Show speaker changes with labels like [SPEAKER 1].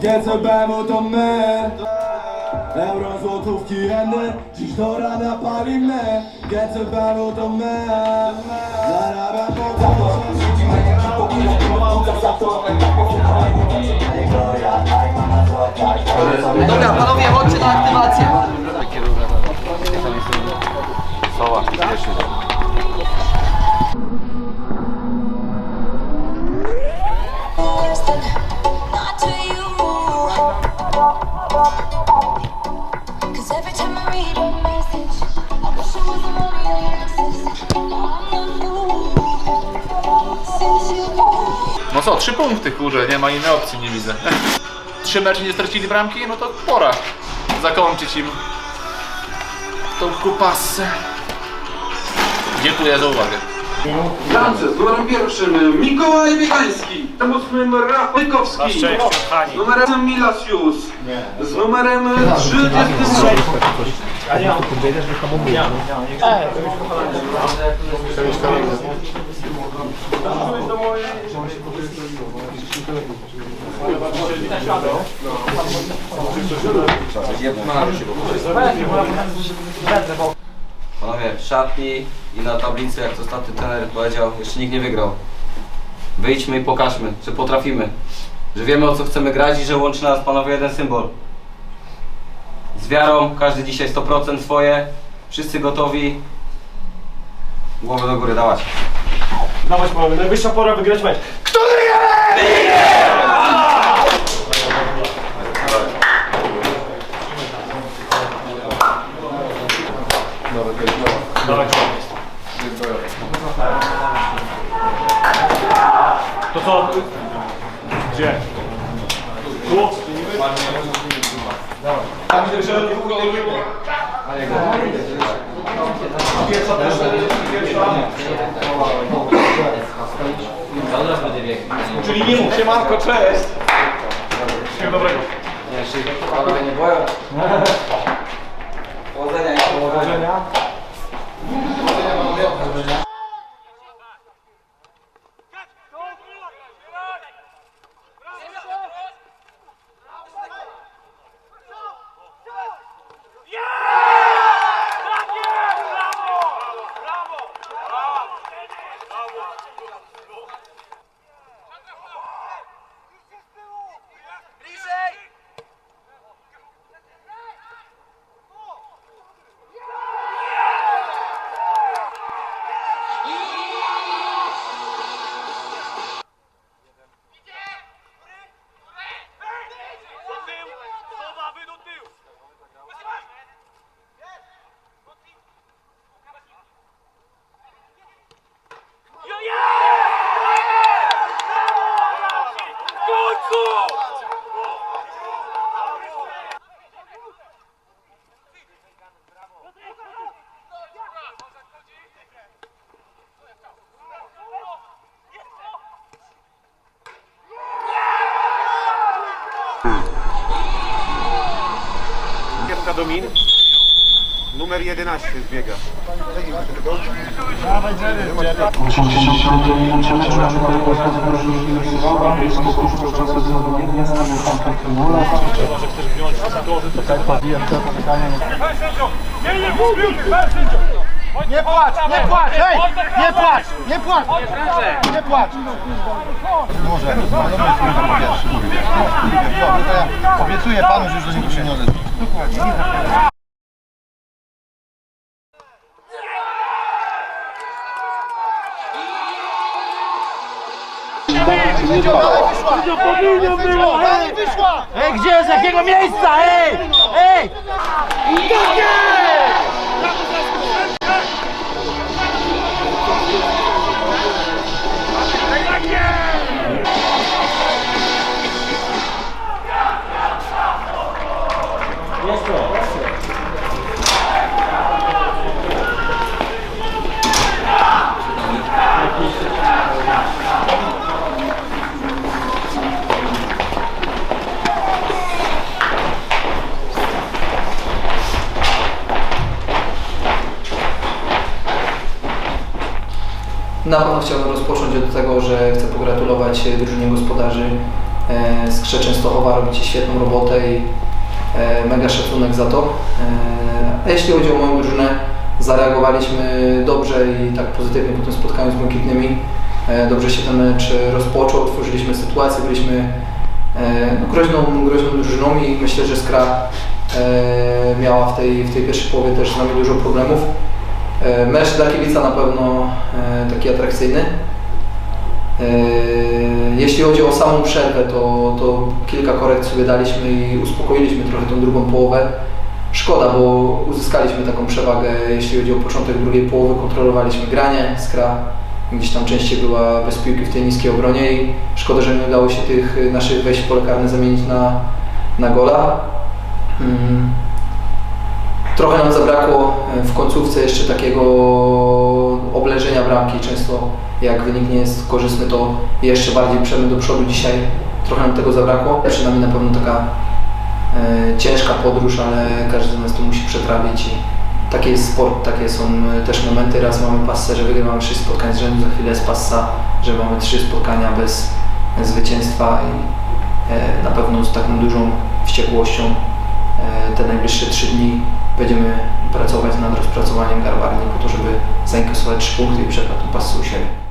[SPEAKER 1] GCBM to my. Euro, złotówki, jeny. Dziś do rana palimy. GCBM to my. Zarabiam po
[SPEAKER 2] Dobra, panowie, chodźcie na aktywację.
[SPEAKER 3] Not
[SPEAKER 4] co, trzy punkty, kurze, nie ma innej opcji, nie widzę. Trzy mecze nie stracili bramki, no to pora zakończyć im tą kupasę. Dziękuję za uwagę.
[SPEAKER 5] Z numerem pierwszym Mikołaj Biegański, z ósmym Rafał Wojkowski, z numerem Milasius, z numerem 33
[SPEAKER 6] Panowie, w szatni i na tablicy, jak to ostatni trener powiedział, jeszcze nikt nie wygrał. Wyjdźmy i pokażmy, że potrafimy. Że wiemy o co chcemy grać i że łączy nas panowie jeden symbol. Z wiarą, każdy dzisiaj 100% swoje, wszyscy gotowi. Głowę do góry dawać.
[SPEAKER 7] Dawać panowie, najwyższa pora wygrać mecz. To co? Gdzie? Tu? Czyli nie mów się Marko, cześć! Wszystkiego dobrego.
[SPEAKER 6] Panowie nie boją. Powodzenia.
[SPEAKER 7] Powodzenia.
[SPEAKER 8] Kierka Numer 11 zbiega.
[SPEAKER 7] Nie płacz, nie płacz, hej! Nie płacz, nie płacz! Nie płacz! Może, no obiecuję panu, że już do niego się nie odezwę. Ej, gdzie, z jakiego miejsca, ej! Ej!
[SPEAKER 2] Na pewno chciałbym rozpocząć od tego, że chcę pogratulować drużynie gospodarzy
[SPEAKER 9] e, z Krze Częstochowa, robicie świetną robotę i e, mega szacunek za to. E, A jeśli chodzi o moją drużynę, zareagowaliśmy dobrze i tak pozytywnie po tym spotkaniu z Błękitnymi. E, Dobrze się ten mecz rozpoczął, otworzyliśmy sytuację, byliśmy e, no, groźną, groźną drużyną i myślę, że Skra e, miała w tej, w tej pierwszej połowie też z nami dużo problemów. E, Mecz dla kibica na pewno e, taki atrakcyjny. E, Jeśli chodzi o samą przerwę, to, to kilka korekt sobie daliśmy i uspokoiliśmy trochę tą drugą połowę. Szkoda, bo uzyskaliśmy taką przewagę, jeśli chodzi o początek drugiej połowy, kontrolowaliśmy granie, skra gdzieś tam częściej była bez piłki w tej niskiej obronie i szkoda, że nie udało się tych naszych wejść w pole karne zamienić na, na gola. Mm. Trochę nam zabrakło e, w końcówce jeszcze takiego oblężenia bramki. Często jak wynik nie jest korzystny, to jeszcze bardziej przemy do przodu. Dzisiaj trochę nam tego zabrakło. Przed nami na pewno taka e, ciężka podróż, ale każdy z nas to musi przetrawić. I taki jest sport, takie są e, też momenty. Raz mamy passę, że wygrywamy 6 spotkań z rzędu, za chwilę jest passa, że mamy 3 spotkania bez zwycięstwa i e, na pewno z taką dużą wściekłością e, te najbliższe 3 dni będziemy pracować nad rozpracowaniem garbarni po to, żeby zainkasować 3 punkty i przegrać tą pasę u siebie.